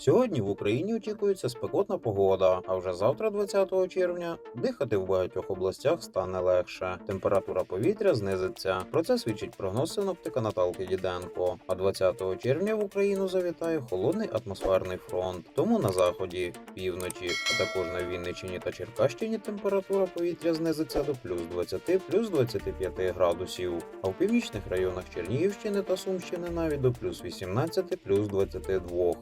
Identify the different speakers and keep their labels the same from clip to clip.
Speaker 1: Сьогодні в Україні очікується спекотна погода, а вже завтра, 20 червня, дихати в багатьох областях стане легше. Температура повітря знизиться. Про це свідчить прогноз синоптика Наталки Діденко. А 20 червня в Україну завітає холодний атмосферний фронт. Тому на заході, півночі, а також на Вінниччині та Черкащині температура повітря знизиться до плюс 20, плюс 25 градусів. А в північних районах Чернігівщини та Сумщини навіть до плюс 18, плюс 22.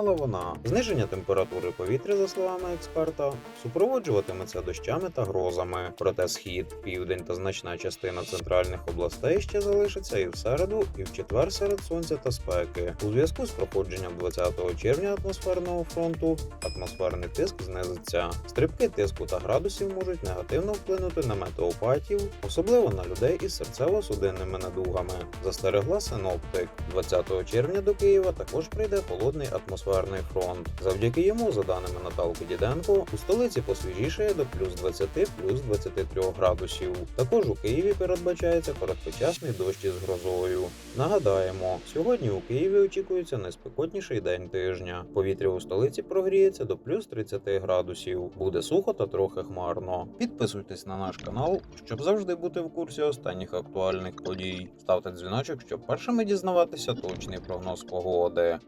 Speaker 1: Повідомила вона. Зниження температури повітря, за словами експерта, супроводжуватиметься дощами та грозами. Проте схід, південь та значна частина центральних областей ще залишиться і в середу, і в четвер серед сонця та спеки. У зв'язку з проходженням 20 червня атмосферного фронту атмосферний тиск знизиться. Стрибки тиску та градусів можуть негативно вплинути на метеопатів, особливо на людей із серцево-судинними недугами. Застерегла синоптик. 20 червня до Києва також прийде холодний атмосферний фронт. Завдяки йому, за даними Наталки Діденко, у столиці посвіжішає до плюс 20, плюс 23 градусів. Також у Києві передбачається короткочасний дощ із грозою. Нагадаємо, сьогодні у Києві очікується найспекотніший день тижня. Повітря у столиці прогріється до плюс 30 градусів. Буде сухо та трохи хмарно. Підписуйтесь на наш канал, щоб завжди бути в курсі останніх актуальних подій. Ставте дзвіночок, щоб першими дізнаватися точний прогноз погоди.